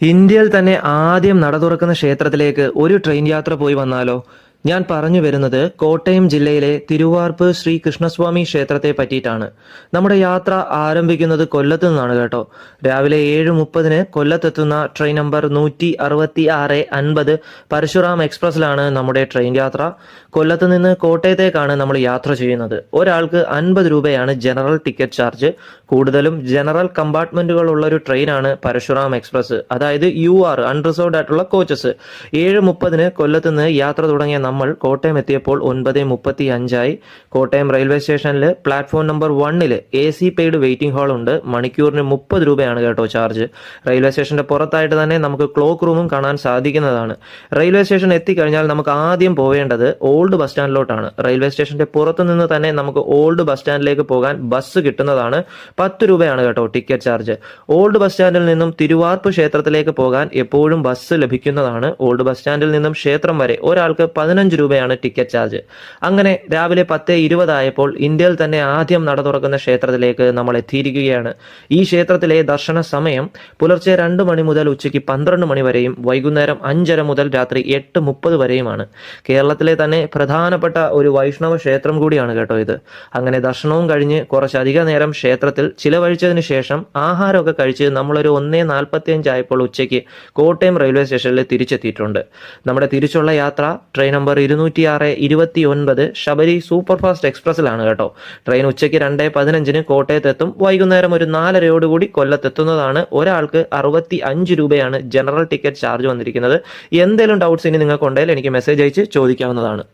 ഇന്ത്യയിൽ തന്നെ ആദ്യം നട തുറക്കുന്ന ക്ഷേത്രത്തിലേക്ക് ഒരു ട്രെയിൻ യാത്ര പോയി വന്നാലോ? ഞാൻ പറഞ്ഞു വരുന്നത് കോട്ടയം ജില്ലയിലെ തിരുവാർപ്പ് ശ്രീ കൃഷ്ണസ്വാമി ക്ഷേത്രത്തെ പറ്റിയിട്ടാണ്. നമ്മുടെ യാത്ര ആരംഭിക്കുന്നത് കൊല്ലത്ത് നിന്നാണ് കേട്ടോ. രാവിലെ ഏഴ് മുപ്പതിന് കൊല്ലത്തെത്തുന്ന ട്രെയിൻ നമ്പർ നൂറ്റി അറുപത്തി ആറ് അൻപത് പരശുറാം എക്സ്പ്രസ്സിലാണ് നമ്മുടെ ട്രെയിൻ യാത്ര. കൊല്ലത്ത് നിന്ന് കോട്ടയത്തേക്കാണ് നമ്മൾ യാത്ര ചെയ്യുന്നത്. ഒരാൾക്ക് അൻപത് രൂപയാണ് ജനറൽ ടിക്കറ്റ് ചാർജ് കൂടുതലും ജനറൽ കമ്പാർട്ട്മെന്റുകൾ ഉള്ള ഒരു ട്രെയിനാണ് പരശുറാം എക്സ്പ്രസ് അതായത് യു ആർ അൺറിസർവ്ഡ് ആയിട്ടുള്ള കോച്ചസ് ഏഴ് മുപ്പതിന് കൊല്ലത്ത് നിന്ന് യാത്ര തുടങ്ങിയ നമ്മൾ കോട്ടയം എത്തിയപ്പോൾ ഒൻപത് മുപ്പത്തി അഞ്ചായി കോട്ടയം റെയിൽവേ സ്റ്റേഷനിൽ പ്ലാറ്റ്ഫോം നമ്പർ വണ്ണിൽ A C paid waiting hall ഉണ്ട്. മണിക്കൂറിന് മുപ്പത് രൂപയാണ് കേട്ടോ ചാർജ്. റെയിൽവേ സ്റ്റേഷന്റെ പുറത്തായിട്ട് തന്നെ നമുക്ക് ക്ലോക്ക് റൂമും കാണാൻ സാധിക്കുന്നതാണ്. റെയിൽവേ സ്റ്റേഷൻ എത്തിക്കഴിഞ്ഞാൽ നമുക്ക് ആദ്യം പോവേണ്ടത് ഓൾഡ് ബസ് സ്റ്റാൻഡിലോട്ടാണ്. റെയിൽവേ സ്റ്റേഷന്റെ പുറത്തു നിന്ന് തന്നെ നമുക്ക് ഓൾഡ് ബസ് സ്റ്റാൻഡിലേക്ക് പോകാൻ ബസ് കിട്ടുന്നതാണ്. പത്ത് രൂപയാണ് കേട്ടോ ടിക്കറ്റ് ചാർജ്. ഓൾഡ് ബസ് സ്റ്റാൻഡിൽ നിന്നും തിരുവാർപ്പ് ക്ഷേത്രത്തിലേക്ക് പോകാൻ എപ്പോഴും ബസ് ലഭിക്കുന്നതാണ്. ഓൾഡ് ബസ് സ്റ്റാൻഡിൽ നിന്നും ക്ഷേത്രം വരെ ഒരാൾക്ക് പതിനഞ്ച് രൂപയാണ് ടിക്കറ്റ് ചാർജ് അങ്ങനെ രാവിലെ പത്ത് ഇരുപതായപ്പോൾ ഇന്ത്യയിൽ തന്നെ ആദ്യം നട തുറക്കുന്ന ക്ഷേത്രത്തിലേക്ക് നമ്മൾ എത്തിയിരിക്കുകയാണ്. ഈ ക്ഷേത്രത്തിലെ ദർശന സമയം പുലർച്ചെ രണ്ട് മണി മുതൽ ഉച്ചയ്ക്ക് പന്ത്രണ്ട് മണി വരെയും വൈകുന്നേരം അഞ്ചര മുതൽ രാത്രി എട്ട് മുപ്പത് വരെയുമാണ്. കേരളത്തിലെ തന്നെ പ്രധാനപ്പെട്ട ഒരു വൈഷ്ണവ ക്ഷേത്രം കൂടിയാണ് കേട്ടോ ഇത്. അങ്ങനെ ദർശനവും കഴിഞ്ഞ് കുറച്ചധിക നേരം ക്ഷേത്രത്തിൽ ചിലവഴിച്ചതിന് ശേഷം ആഹാരമൊക്കെ കഴിച്ച് നമ്മളൊരു ഒന്നേ നാൽപ്പത്തി അഞ്ചായപ്പോൾ ഉച്ചയ്ക്ക് കോട്ടയം റെയിൽവേ സ്റ്റേഷനിൽ തിരിച്ചെത്തിയിട്ടുണ്ട്. നമ്മുടെ തിരിച്ചുള്ള യാത്ര ട്രെയിൻ നമ്പർ ഇരുന്നൂറ്റി ആറ് ഇരുപത്തി ഒൻപത് ശബരി സൂപ്പർ ഫാസ്റ്റ് എക്സ്പ്രസ്സിലാണ് കേട്ടോ. ട്രെയിൻ ഉച്ചയ്ക്ക് രണ്ട് പതിനഞ്ചിന് കോട്ടയത്തെത്തും വൈകുന്നേരം ഒരു നാലരയോടുകൂടി കൊല്ലത്തെത്തുന്നതാണ് ഒരാൾക്ക് അറുപത്തി അഞ്ച് രൂപയാണ് ജനറൽ ടിക്കറ്റ് ചാർജ് വന്നിരിക്കുന്നത്. എന്തെങ്കിലും ഡൗട്ട്സ് ഇനി നിങ്ങൾക്കുണ്ടെങ്കിൽ എനിക്ക് മെസ്സേജ് അയച്ച് ചോദിക്കാവുന്നതാണ്.